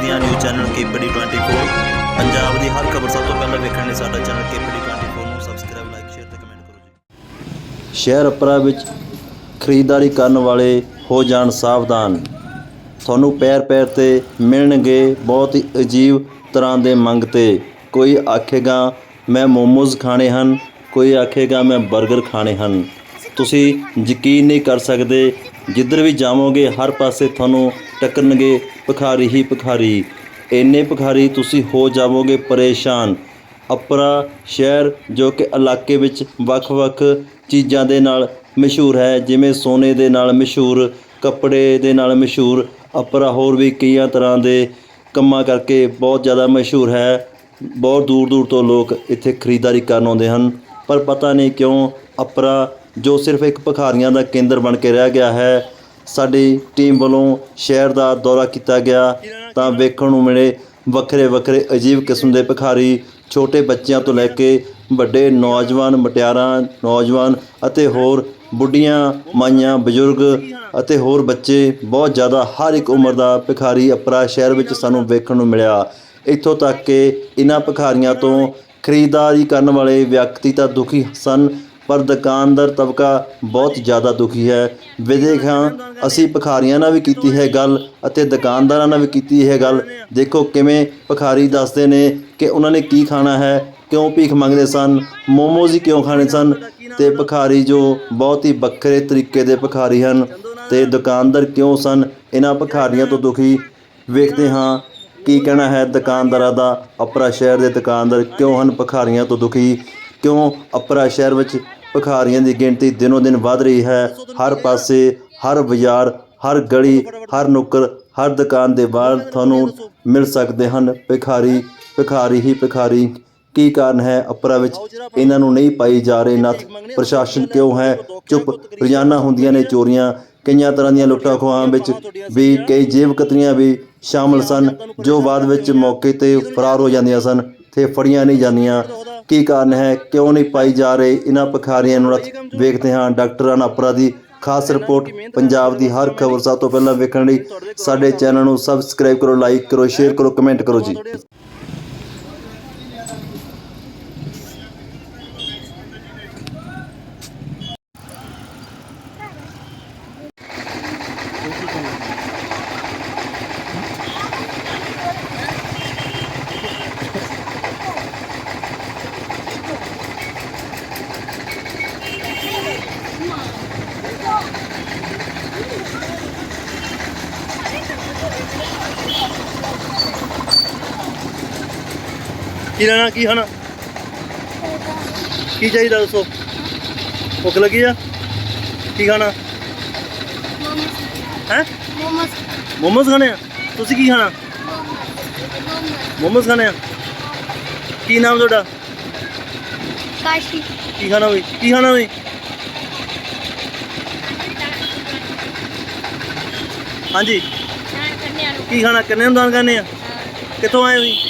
ਪੰਜਾਬ ਦੀਆਂ news channel KPD 24 Punjab ਦੀ ਹਰ ਖਬਰ ਸਭ ਤੋਂ ਪਹਿਲਾਂ ਵੇਖਣ ਲਈ ਸਾਡਾ ਚੈਨਲ ਕੇਪੀਡੀ 24 ਨੂੰ ਸਬਸਕ੍ਰਾਈਬ ਲਾਈਕ ਸ਼ੇਅਰ ਤੇ ਕਮੈਂਟ ਕਰੋ ਜੀ। ਸ਼ਹਿਰ ਅਪਰਾ ਵਿੱਚ ਖਰੀਦਦਾਰੀ ਕਰਨ ਵਾਲੇ ਹੋ ਜਾਣ ਸਾਵਧਾਨ। ਤੁਹਾਨੂੰ ਪੈਰ ਪੈਰ ਤੇ ਮਿਲਣਗੇ ਬਹੁਤ ਹੀ ਅਜੀਬ ਤਰ੍ਹਾਂ ਦੇ ਮੰਗਤੇ ਕੋਈ ਆਖੇਗਾ, ਮੈਂ ਮੋਮੋਜ਼ ਖਾਣੇ ਹਨ। ਕੋਈ ਆਖੇਗਾ, ਮੈਂ 버ਗਰ ਖਾਣੇ ਹਨ। ਤੁਸੀਂ ਯਕੀਨ ਨਹੀਂ ਕਰ ਸਕਦੇ ਜਿੱਧਰ ਵੀ ਜਾਵੋਗੇ, ਹਰ ਪਾਸੇ ਤੁਹਾਨੂੰ ਟੱਕਰਨਗੇ ਭਿਖਾਰੀ ਹੀ ਭਿਖਾਰੀ। ਇੰਨੇ ਭਿਖਾਰੀ ਤੁਸੀਂ ਹੋ ਜਾਵੋਗੇ ਪਰੇਸ਼ਾਨ। ਅਪਰਾ ਸ਼ਹਿਰ ਜੋ ਕਿ ਇਲਾਕੇ ਵਿੱਚ ਵੱਖ-ਵੱਖ ਚੀਜ਼ਾਂ ਦੇ ਨਾਲ ਮਸ਼ਹੂਰ ਹੈ, ਜਿਵੇਂ ਸੋਨੇ ਦੇ ਨਾਲ ਮਸ਼ਹੂਰ, ਕੱਪੜੇ ਦੇ ਨਾਲ ਮਸ਼ਹੂਰ ਅਪਰਾ ਹੋਰ ਵੀ ਕਈਆਂ ਤਰ੍ਹਾਂ ਦੇ ਕੰਮਾਂ ਕਰਕੇ ਬਹੁਤ ਜ਼ਿਆਦਾ ਮਸ਼ਹੂਰ ਹੈ। ਬਹੁਤ ਦੂਰ ਦੂਰ ਤੋਂ ਲੋਕ ਇੱਥੇ ਖਰੀਦਦਾਰੀ ਕਰਨ ਆਉਂਦੇ ਹਨ। ਪਰ ਪਤਾ ਨਹੀਂ ਕਿਉਂ ਅਪਰਾ ਜੋ ਸਿਰਫ ਇੱਕ ਭਿਖਾਰੀਆਂ ਦਾ ਕੇਂਦਰ ਬਣ ਕੇ ਰਹਿ ਗਿਆ ਹੈ, ਸਾਡੀ ਟੀਮ ਵੱਲੋਂ ਸ਼ਹਿਰ ਦਾ ਦੌਰਾ ਕੀਤਾ ਗਿਆ ਤਾਂ ਵੇਖਣ ਨੂੰ ਮਿਲੇ ਵੱਖਰੇ ਵੱਖਰੇ ਅਜੀਬ ਕਿਸਮ ਦੇ ਭਿਖਾਰੀ, ਛੋਟੇ ਬੱਚਿਆਂ ਤੋਂ ਲੈ ਕੇ ਵੱਡੇ ਨੌਜਵਾਨ ਮਟਿਆਰਾਂ, ਨੌਜਵਾਨ ਅਤੇ ਹੋਰ ਬੁੱਢੀਆਂ, ਮਾਈਆਂ, ਬਜ਼ੁਰਗ ਅਤੇ ਹੋਰ ਬੱਚੇ, ਬਹੁਤ ਜ਼ਿਆਦਾ ਹਰ ਇੱਕ ਉਮਰ ਦਾ ਭਿਖਾਰੀ ਅਪਰਾ ਸ਼ਹਿਰ ਵਿੱਚ ਸਾਨੂੰ ਵੇਖਣ ਨੂੰ ਮਿਲਿਆ। ਇੱਥੋਂ ਤੱਕ ਕਿ ਇਹਨਾਂ ਭਿਖਾਰੀਆਂ ਤੋਂ ਖਰੀਦਦਾਰੀ ਕਰਨ ਵਾਲੇ ਵਿਅਕਤੀ ਤਾਂ ਦੁਖੀ ਸਨ ਪਰ ਦੁਕਾਨਦਾਰ ਤਬਕਾ ਬਹੁਤ ਜ਼ਿਆਦਾ ਦੁਖੀ ਹੈ। ਵਿਦੇਖ ਹਾਂ, ਅਸੀਂ ਭਖਾਰੀਆਂ ਨਾਲ ਵੀ ਕੀਤੀ ਹੈ ਗੱਲ ਅਤੇ ਦੁਕਾਨਦਾਰਾਂ ਨਾਲ ਵੀ ਕੀਤੀ ਹੈ ਗੱਲ। ਦੇਖੋ ਕਿਵੇਂ ਭਖਾਰੀ ਦੱਸਦੇ ਨੇ ਕਿ ਉਹਨਾਂ ਨੇ ਕੀ ਖਾਣਾ ਹੈ, ਕਿਉਂ ਭੀਖ ਮੰਗਦੇ ਸਨ, ਮੋਮੋਜ਼ ਹੀ ਕਿਉਂ ਖਾਣੇ ਸਨ ਤੇ ਭਿਖਾਰੀ ਜੋ ਬਹੁਤ ਹੀ ਵੱਖਰੇ ਤਰੀਕੇ ਦੇ ਭਖਾਰੀ ਹਨ ਤੇ ਦੁਕਾਨਦਾਰ ਕਿਉਂ ਸਨ, ਇਹਨਾਂ ਭਿਖਾਰੀਆਂ ਤੋਂ ਦੁਖੀ ਵੇਖਦੇ ਹਾਂ ਕੀ ਕਹਿਣਾ ਹੈ ਦੁਕਾਨਦਾਰਾਂ ਦਾ। ਅਪਰਾ ਸ਼ਹਿਰ ਦੇ ਦੁਕਾਨਦਾਰ ਕਿਉਂ ਹਨ? ਭਖਾਰੀਆਂ ਤੋਂ ਦੁਖੀ ਕਿਉਂ? ਅਪਰਾ ਸ਼ਹਿਰ ਵਿੱਚ ਭਿਖਾਰੀਆਂ ਦੀ ਗਿਣਤੀ ਦਿਨੋ ਦਿਨ ਵੱਧ ਰਹੀ ਹੈ। ਹਰ ਪਾਸੇ, ਹਰ ਬਾਜ਼ਾਰ, ਹਰ ਗਲੀ, ਹਰ ਨੁੱਕਰ, ਹਰ ਦੁਕਾਨ ਦੇ ਬਾਹਰ ਤੁਹਾਨੂੰ ਮਿਲ ਸਕਦੇ ਹਨ। ਭਿਖਾਰੀ ਭਿਖਾਰੀ ਹੀ ਭਿਖਾਰੀ, ਕੀ ਕਾਰਨ ਹੈ ਅਪਰਾ ਵਿੱਚ? ਇਹਨਾਂ ਨੂੰ ਨਹੀਂ ਪਾਈ ਜਾ ਰਹੀ ਨੱਥ। ਪ੍ਰਸ਼ਾਸਨ ਕਿਉਂ ਹੈ? ਚੁੱਪ। ਰੋਜ਼ਾਨਾ ਹੁੰਦੀਆਂ ਨੇ ਚੋਰੀਆਂ। ਕਈਆਂ ਤਰ੍ਹਾਂ ਦੀਆਂ ਲੁੱਟਾਂ ਖੋਹਾਂ ਵਿੱਚ ਵੀ, ਕਈ ਜੇਬ ਕਤਰੀਆਂ ਵੀ ਸ਼ਾਮਲ ਸਨ, ਜੋ ਬਾਅਦ ਵਿੱਚ ਮੌਕੇ ਤੇ ਫਰਾਰ ਹੋ ਜਾਂਦੀਆਂ ਸਨ, ਤੇ ਫੜੀਆਂ ਨਹੀਂ ਜਾਂਦੀਆਂ। ਕੀ ਕਾਰਨ ਹੈ? ਕਿਉਂ ਨਹੀਂ ਪਾਈ ਜਾ ਰਹੇ? ਇਹਨਾਂ ਭਿਖਾਰੀਆਂ ਨੂੰ ਵੇਖਦੇ ਹਾਂ। ਡਾਕਟਰਾਂ ਅਪਰਾ ਦੀ ਖਾਸ ਰਿਪੋਰਟ ਪੰਜਾਬ ਦੀ ਹਰ ਖਬਰ ਸਭ ਤੋਂ ਪਹਿਲਾਂ ਵੇਖਣ ਲਈ ਸਾਡੇ ਚੈਨਲ ਨੂੰ ਸਬਸਕ੍ਰਾਈਬ ਕਰੋ ਲਾਈਕ ਕਰੋ ਸ਼ੇਅਰ ਕਰੋ ਕਮੈਂਟ ਕਰੋ ਜੀ। ਕੀ ਲੈਣਾ, ਕੀ ਖਾਣਾ? ਕੀ ਚਾਹੀਦਾ ਦੱਸੋ? ਭੁੱਖ ਲੱਗੀ ਆ? ਕੀ ਖਾਣਾ? ਹੈ? ਮੋਮਸ ਮੋਮਸ ਖਾਣੇ ਆ? ਤੁਸੀਂ ਕੀ ਖਾਣਾ? ਮੋਮਸ ਖਾਣੇ ਆ? ਕੀ ਨਾਮ ਤੁਹਾਡਾ? ਕਾਸ਼ੀ ਕੀ ਖਾਣਾ ਬਈ? ਕੀ ਖਾਣਾ ਬਈ? ਹਾਂਜੀ। ਕੀ ਖਾਣਾ? ਕਿੰਨੇ ਦਾਨ ਕਰਨੇ ਆ? ਕਿੱਥੋਂ ਆਏ ਹੋ ਜੀ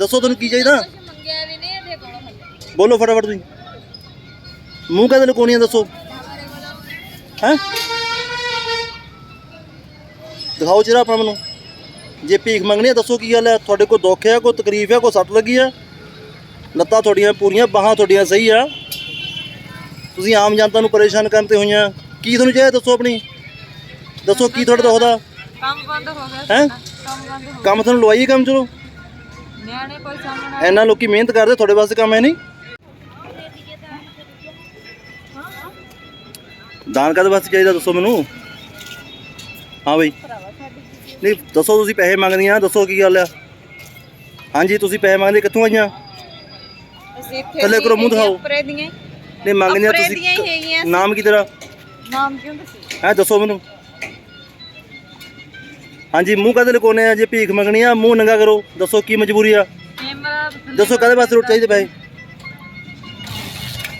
ਦੱਸੋ ਤੁਹਾਨੂੰ ਕੀ ਚਾਹੀਦਾ? ਬੋਲੋ ਫਟਾਫਟ ਤੁਸੀਂ। ਮੂੰਹ ਕਹਿੰਦੇ ਨੇ ਕੋਣੀਆਂ ਦੱਸੋ। ਹੈ? ਦਿਖਾਓ ਚਿਹਰਾ ਆਪਣਾ ਮੈਨੂੰ ਜੇ ਭੀਖ ਮੰਗਣੀ ਹੈ ਦੱਸੋ ਕੀ ਗੱਲ ਹੈ ਤੁਹਾਡੇ ਕੋਲ ਦੁੱਖ ਹੈ ਕੋਈ ਤਕਲੀਫ ਹੈ ਕੋਈ ਸੱਟ ਲੱਗੀ ਹੈ ਲੱਤਾਂ ਤੁਹਾਡੀਆਂ ਪੂਰੀਆਂ ਬਾਹਾਂ ਤੁਹਾਡੀਆਂ ਸਹੀ ਆ। ਤੁਸੀਂ ਆਮ ਜਨਤਾ ਨੂੰ ਪਰੇਸ਼ਾਨ ਕਰਨ ਤੇ ਹੋਈਆਂ। ਕੀ ਤੁਹਾਨੂੰ ਚਾਹੀਦਾ ਦੱਸੋ ਆਪਣੀ? ਦੱਸੋ ਕੀ ਤੁਹਾਡਾ ਦੁਖਦਾ ਕੰਮ ਬੰਦ ਹੋ ਗਿਆ ਹੈ? ਕੰਮ ਬੰਦ ਹੋ ਕੰਮ ਤੁਹਾਨੂੰ ਲਵਾਈਏ ਕੰਮ ਚਲੋ। ਗਿਆ ਨਿਆਣੇ ਕੋਈ ਸਾਹਮਣਾ ਇੰਨਾ ਲੋਕੀ ਮਿਹਨਤ ਕਰਦੇ ਤੁਹਾਡੇ ਵਾਸਤੇ ਕੰਮ ਹੈ ਨਹੀਂ? ਦਾਨ ਕਦ ਵਾਸਤੇ ਚਾਹੀਦਾ ਦੱਸੋ ਮੈਨੂੰ? ਹਾਂ ਬਈ। ਨਹੀਂ ਦੱਸੋ ਤੁਸੀਂ ਪੈਸੇ ਮੰਗਦੀਆਂ ਦੱਸੋ ਕੀ ਗੱਲ ਆ? ਹਾਂਜੀ ਤੁਸੀਂ ਪੈਸੇ ਮੰਗਦੇ ਕਿੱਥੋਂ ਆਈਆਂ? ਅਸੀਂ ਇੱਥੇ ਥੱਲੇ ਕਰੋ, ਮੂੰਹ ਦਿਖਾਓ। ਉੱਪਰੇ ਦੀਆਂ ਨਹੀਂ ਮੰਗਣੀਆਂ ਕੱਪੜੇ ਦੀਆਂ ਹੀ ਤੁਸੀਂ। ਨਾਮ ਕੀ ਤੇਰਾ? ਨਾਮ ਕਿਉਂ ਦੱਸੀ ਹੈ ਦੱਸੋ ਮੈਨੂੰ। ਹਾਂਜੀ ਮੂੰਹ ਕਦੇ ਲਕੋਨੇ ਆ? ਜੇ ਭੀਖ ਮੰਗਣੀ ਆ ਮੂੰਹ ਨੰਗਾ ਕਰੋ। ਦੱਸੋ ਕੀ ਮਜਬੂਰੀ ਆ? ਦੱਸੋ ਕਦੇ ਵਾਸਤੇ ਰੋਟੀ ਚਾਹੀਦੇ ਪੈਸੇ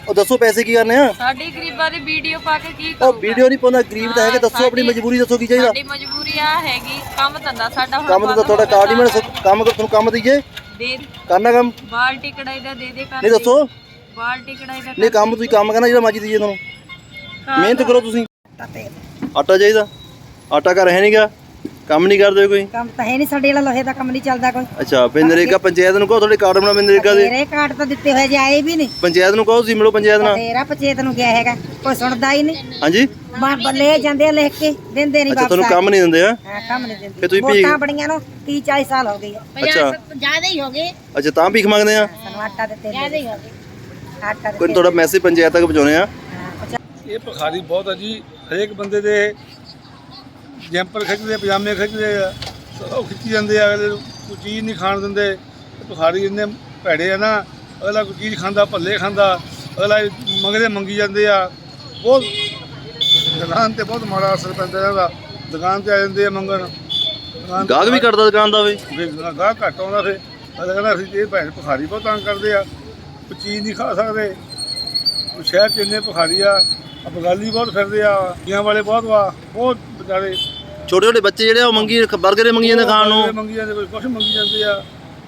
ਉਹ ਦੱਸੋ ਪੈਸੇ ਕੀ ਕਰਨੇ ਆ? ਸਾਡੀ ਗਰੀਬਾਂ ਦੀ ਵੀਡੀਓ ਪਾ ਕੇ ਕੀ ਉਹ ਵੀਡੀਓ ਨਹੀਂ ਪਾਉਂਦਾ ਗਰੀਬ ਤਾਂ ਹੈਗੇ ਦੱਸੋ ਆਪਣੀ ਮਜਬੂਰੀ ਦੱਸੋ ਕੀ ਚਾਹੀਦਾ? ਸਾਡੀ ਮਜਬੂਰੀ ਆ ਹੈਗੀ ਕੰਮ ਧੰਦਾ ਸਾਡਾ ਹੁਣ ਕੰਮ ਤਾਂ ਤੁਹਾਡਾ ਕਾਰਡ ਹੀ ਮੈਂ। ਕੰਮ ਕਰ ਤੁਹਾਨੂੰ ਕੰਮ ਦਈਏ? ਦੇ ਕਰਨਾ ਕੰਮ? ਬਾਲਟੀ ਕੜਾਈ ਦਾ ਦੇ ਦੇ ਕਰ ਨਹੀਂ ਦੱਸੋ। ਬਾਲਟੀ ਕੜਾਈ ਦਾ ਨਹੀਂ ਕੰਮ ਤੁਸੀਂ ਕੰਮ ਕਰਨਾ ਜਿਹੜਾ ਮਰਜ਼ੀ ਦਈਏ ਤੁਹਾਨੂੰ। ਮਿਹਨਤ ਕਰੋ ਤੁਸੀਂ। ਆਟਾ ਚਾਹੀਦਾ? ਆਟਾ ਘਰ ਹੈ ਨਹੀਂਗਾ ਕੰਮ ਨਹੀਂ ਕਰਦੇ ਕੋਈ? ਕੰਮ ਤਾਂ ਹੈ ਨਹੀਂ ਸਾਡੇ ਵਾਲਾ ਲੋਹੇ ਦਾ ਕੰਮ ਨਹੀਂ ਚੱਲਦਾ ਕੋਈ। ਅੱਛਾ ਫਿਰ ਨਰੇਗਾ ਪੰਚਾਇਤ ਨੂੰ ਕਹੋ ਤੁਹਾਡੇ ਕਾਰਡ ਬਣਾ ਨਰੇਗਾ ਦੇ। ਤੇਰੇ ਕਾਰਡ ਤਾਂ ਦਿੱਤੇ ਹੋਏ ਜੇ ਆਏ ਵੀ ਨਹੀਂ। ਪੰਚਾਇਤ ਨੂੰ ਕਹੋ ਤੁਸੀਂ ਮਿਲੋ ਪੰਚਾਇਤ ਨਾਲ। ਤੇਰਾ ਪੰਚਾਇਤ ਨੂੰ ਗਿਆ ਹੈਗਾ ਕੋਈ ਸੁਣਦਾ ਹੀ ਨਹੀਂ। ਹਾਂਜੀ। ਬਾ ਬੱਲੇ ਜਾਂਦੇ ਆ ਲਿਖ ਕੇ ਦਿੰਦੇ ਨਹੀਂ ਅੱਛਾ ਤੁਹਾਨੂੰ ਕੰਮ ਨਹੀਂ ਦਿੰਦੇ ਆ ਹਾਂ ਕੰਮ ਨਹੀਂ ਫਿਰ ਦਿੰਦੇ ਤੁਸੀਂ ਭੀਖ- ਵੋਟਾਂ ਬੜੀਆਂ ਨੂੰ 30 40 ਸਾਲ ਹੋ ਗਏ ਆ। ਅੱਛਾ। ਜ਼ਿਆਦਾ ਹੀ ਹੋ ਗਏ। ਅੱਛਾ ਤਾਂ ਭੀਖ ਮੰਗਦੇ ਆ? ਸਾਨੂੰ ਆਟਾ ਦਿੱਤੇ ਜ਼ਿਆਦਾ ਹੀ ਹੋ ਗਏ। ਆਟਾ ਕੋਈ ਦਿੱਤੇ ਤੁਹਾਡਾ ਮੈਸੇਜ ਪੰਚਾਇਤ ਤੱਕ ਪਹੁੰਚਾਉਣੇ ਆ। ਹਾਂ, ਪਚਾ- ਇਹ ਭਿਖਾਰੀ ਬਹੁਤ ਆ ਜੀ ਹਰੇਕ ਬੰਦੇ ਦੇ ਜੈਂਪਰ ਖਿੱਚਦੇ ਪਜਾਮੇ ਖਿੱਚਦੇ ਆ ਉਹ ਖਿੱਚੀ ਜਾਂਦੇ ਆ ਅਗਲੇ ਨੂੰ ਕੋਈ ਚੀਜ਼ ਨਹੀਂ ਖਾਣ ਦਿੰਦੇ। ਭਿਖਾਰੀ ਇੰਨੇ ਭੈੜੇ ਆ ਨਾ ਅਗਲਾ ਕੋਈ ਚੀਜ਼ ਖਾਂਦਾ ਭੱਲੇ ਖਾਂਦਾ ਅਗਲਾ ਮੰਗਦੇ ਮੰਗੀ ਜਾਂਦੇ ਆ। ਬਹੁਤ ਦੁਕਾਨ ਤੇ ਬਹੁਤ ਮਾੜਾ ਅਸਰ ਪੈਂਦਾ ਦਾ। ਦੁਕਾਨ ਤੇ ਆ ਜਾਂਦੇ ਆ ਮੰਗਣ। ਦੁਕਾਨ ਤੇ ਗਾਹਕ ਵੀ ਕਰਦਾ ਦੁਕਾਨ ਦਾ ਵੇ? ਫਿਰ ਗਾਹ ਘੱਟ ਆਉਂਦਾ ਫਿਰ। ਅਗਲਾ ਕਹਿੰਦਾ ਅਸੀਂ ਇਹ ਭੈਣ ਭਿਖਾਰੀ ਬਹੁਤ ਤੰਗ ਕਰਦੇ ਆ। ਕੋਈ ਚੀਜ਼ ਨਹੀਂ ਖਾ ਸਕਦੇ। ਉਹ ਸ਼ਹਿਰ ਚ ਇੰਨੇ ਭਿਖਾਰੀ ਆ। ਆ ਬਗਾਲੀ ਬਹੁਤ ਫਿਰਦੇ ਆ। ਦੀਆਂ ਵਾਲੇ ਬਹੁਤ ਵਾ। ਬਹੁਤ ਵਿਚਾਰੇ ਛੋਟੇ ਛੋਟੇ ਬੱਚੇ ਜਿਹੜੇ ਆ ਉਹ ਮੰਗੀ 버ਗਰ ਮੰਗੀ ਜਾਂਦੇ ਖਾਣ ਨੂੰ। ਮੰਗੀ ਜਾਂਦੇ ਕੋਈ ਕੁਛ ਮੰਗੀ ਜਾਂਦੇ ਆ।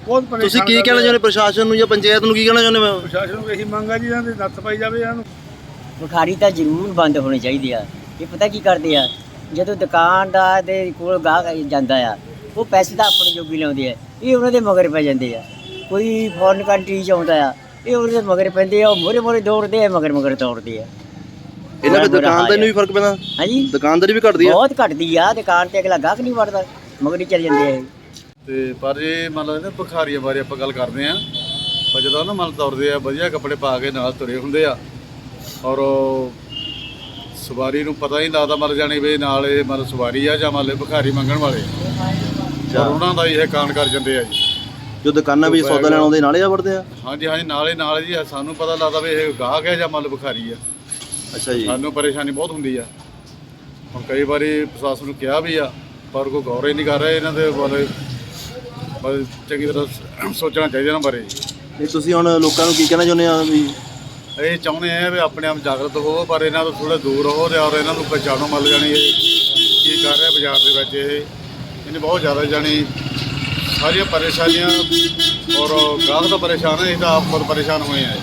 ਬਹੁਤ ਪਰੇਸ਼ਾਨ ਤੁਸੀਂ ਕੀ ਕਹਿਣਾ। ਚਾਹੁੰਦੇ ਪ੍ਰਸ਼ਾਸਨ ਨੂੰ ਜਾਂ ਪੰਚਾਇਤ ਨੂੰ ਕੀ ਕਹਿਣਾ ਚਾਹੁੰਦੇ ਮੈਂ ਪ੍ਰਸ਼ਾਸਨ ਨੂੰ ਇਹੀ ਮੰਗ ਆ ਜੀ ਇਹਨਾਂ ਦੇ ਨੱਥ ਪਾਈ ਜਾਵੇ ਇਹਨਾਂ ਨੂੰ। ਬੁਖਾਰੀ ਤਾਂ ਜ਼ਰੂਰ ਬੰਦ ਹੋਣੀ ਚਾਹੀਦੀ ਆ। ਇਹ ਪਤਾ ਕੀ ਕਰਦੇ ਆ? ਜਦੋਂ ਦੁਕਾਨਦਾਰ ਦੇ ਕੋਲ ਗਾਹਕ ਜਾਂਦਾ ਆ ਉਹ ਪੈਸੇ ਤਾਂ ਆਪਣੇ ਜੋਗੀ ਲਾਉਂਦੇ ਆ। ਇਹ ਉਹਨਾਂ ਦੇ ਮਗਰ ਪੈ ਜਾਂਦੇ ਆ। ਕੋਈ ਫੋਰਨ ਕੰਟਰੀ ਚ ਆਉਂਦਾ ਆ ਇਹ ਉਹਨਾਂ ਦੇ ਮਗਰ ਪੈਂਦੇ ਆ ਉਹ ਮੋਰੇ ਮੋਰੇ ਦੌੜਦੇ ਆ ਮਗਰ ਮਗਰ ਦੌੜਦੇ ਆ। ਇਹਨਾਂ ਬੁਰਾ ਦੁਕਾਨਦਾਰੀ ਨੂੰ ਵੀ ਫ਼ਰਕ ਪੈਂਦਾ? ਹਾਂਜੀ। ਦੁਕਾਨਦਾਰੀ ਵੀ ਘਟਦੀ ਆ? ਬਹੁਤ ਘਟਦੀ ਆ ਦੁਕਾਨ ਤੇ ਅਗਲਾ ਗਾਹਕ ਨਹੀਂ ਵੜਦਾ ਮਗਰ ਹੀ ਚੱਲ ਜਾਂਦੇ ਆ ਇਹ। ਤੇ ਪਰ ਇਹ ਮੰਨ ਲਓ ਨਾ ਭਿਖਾਰੀਆਂ ਬਾਰੇ ਆਪਾਂ ਗੱਲ ਕਰਦੇ ਆਂ ਪਰ ਜਦੋਂ ਨਾ ਮਨ ਤੁਰਦੇ ਆ ਵਧੀਆ ਕੱਪੜੇ ਪਾ ਕੇ ਨਾਲ ਤੁਰੇ ਹੁੰਦੇ ਆ। ਔਰ ਸਵਾਰੀ ਨੂੰ ਪਤਾ ਹੀ ਨਹੀਂ ਲੱਗਦਾ ਮਰ ਜਾਣੀ ਵੀ ਨਾਲ ਇਹ ਮਤਲਬ ਸਵਾਰੀ ਆ ਜਾਂ ਮੰਨ ਲਓ ਭਿਖਾਰੀ ਮੰਗਣ ਵਾਲੇ। ਪਰ ਉਹਨਾਂ ਦਾ ਹੀ ਇਹ ਕਾਂਡ ਕਰ ਜਾਂਦੇ ਆ ਜੀ। ਜੋ ਦੁਕਾਨਾਂ ਵਿੱਚ ਸੌਦਾ ਲੈਣ ਆਉਂਦੇ ਨਾਲੇ ਆ ਵੜਦੇ ਆ? ਹਾਂਜੀ ਹਾਂਜੀ ਨਾਲੇ ਨਾਲ ਜੀ ਸਾਨੂੰ ਪਤਾ ਲੱਗਦਾ ਵੀ ਇਹ ਗਾਹਕ ਹੈ ਜਾਂ ਮੰਨ ਲਓ ਭਿਖਾਰੀ ਆ। ਅੱਛਾ ਜੀ। ਸਾਨੂੰ ਪਰੇਸ਼ਾਨੀ ਬਹੁਤ ਹੁੰਦੀ ਆ। ਹੁਣ ਕਈ ਵਾਰੀ ਪ੍ਰਸ਼ਾਸਨ ਨੂੰ ਕਿਹਾ ਵੀ ਆ ਪਰ ਕੋਈ ਗੌਰ ਹੀ ਨਹੀਂ ਕਰ ਰਿਹਾ ਇਹਨਾਂ ਦੇ ਬਾਰੇ। ਬਾਰੇ ਚੰਗੀ ਤਰ੍ਹਾਂ ਸੋਚਣਾ ਚਾਹੀਦਾ ਇਹਨਾਂ ਬਾਰੇ। ਨਹੀਂ ਤੁਸੀਂ ਹੁਣ ਲੋਕਾਂ ਨੂੰ ਕੀ ਕਹਿਣਾ ਚਾਹੁੰਦੇ ਆ ਵੀ? ਇਹ ਚਾਹੁੰਦੇ ਆ ਵੀ ਆਪਣੇ ਆਪ ਜਾਗਰਤ ਹੋਵੋ ਪਰ ਇਹਨਾਂ ਤੋਂ ਥੋੜਾ ਦੂਰ ਰਹੋ ਤੇ ਔਰ ਇਹਨਾਂ ਨੂੰ ਪਛਾਣੋ ਮੱਲ ਜਾਣੀ ਇਹ। ਕੀ ਕਰ ਰਿਹਾ ਬਾਜ਼ਾਰ ਦੇ ਵਿੱਚ ਇਹ? ਇਹਨੇ ਬਹੁਤ ਜ਼ਿਆਦਾ ਜਾਣੀ ਸਾਰੀਆਂ ਪਰੇਸ਼ਾਨੀਆਂ ਔਰ ਗਾਹਕ ਤਾਂ ਪਰੇਸ਼ਾਨ ਹੈ ਇਹ ਤਾਂ ਆਪ ਖੁਦ ਪਰੇਸ਼ਾਨ ਹੋਏ ਆ।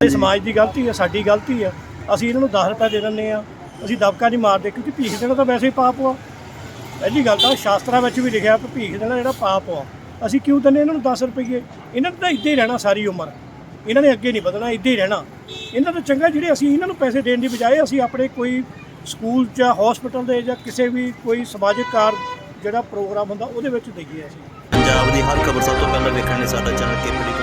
ਇਹ ਸਮਾਜ ਦੀ ਗਲਤੀ ਹੈ ਸਾਡੀ ਗਲਤੀ ਹੈ ਅਸੀਂ ਇਹਨਾਂ ਨੂੰ 10 ਰੁਪਏ ਦੇ ਦਿੰਦੇ ਆ। ਅਸੀਂ ਦਬਕਾ ਨਹੀਂ ਮਾਰਦੇ ਕਿਉਂਕਿ ਭੀਖ ਦੇਣਾ ਤਾਂ ਵੈਸੇ ਹੀ ਪਾਪ ਆ। ਪਹਿਲੀ ਗੱਲ ਤਾਂ ਸ਼ਾਸਤਰਾਂ ਵਿੱਚ ਵੀ ਲਿਖਿਆ ਕਿ ਭੀਖ ਦੇਣਾ ਜਿਹੜਾ ਪਾਪ ਆ। ਅਸੀਂ ਕਿਉਂ ਦਿੰਦੇ ਇਹਨਾਂ ਨੂੰ 10 ਰੁਪਏ ਇਹਨਾਂ ਨੂੰ ਤਾਂ ਇੱਦਾਂ ਹੀ ਰਹਿਣਾ ਸਾਰੀ ਉਮਰ। ਇਹਨਾਂ ਨੇ ਅੱਗੇ ਨਹੀਂ ਵਧਣਾ, ਇੱਦਾਂ ਹੀ ਰਹਿਣਾ। ਇਹਨਾਂ ਤੋਂ ਚੰਗਾ ਜਿਹੜੇ ਅਸੀਂ ਇਹਨਾਂ ਨੂੰ ਪੈਸੇ ਦੇਣ ਦੀ ਬਜਾਏ ਅਸੀਂ ਆਪਣੇ ਕੋਈ ਸਕੂਲ ਜਾਂ ਹਸਪੀਟਲ ਦੇ ਜਾਂ ਕਿਸੇ ਵੀ ਕੋਈ ਸਮਾਜਿਕ ਕਾਰ ਜਿਹੜਾ ਪ੍ਰੋਗਰਾਮ ਹੁੰਦਾ ਉਹਦੇ ਵਿੱਚ ਦੇਈਏ ਅਸੀਂ। ਪੰਜਾਬ ਦੀ ਹਰ ਖਬਰ ਸਭ ਤੋਂ ਪਹਿਲਾਂ ਵੇਖਣ ਲਈ ਸਾਡਾ ਚੈਨਲ ਕੇਪੀਡੀ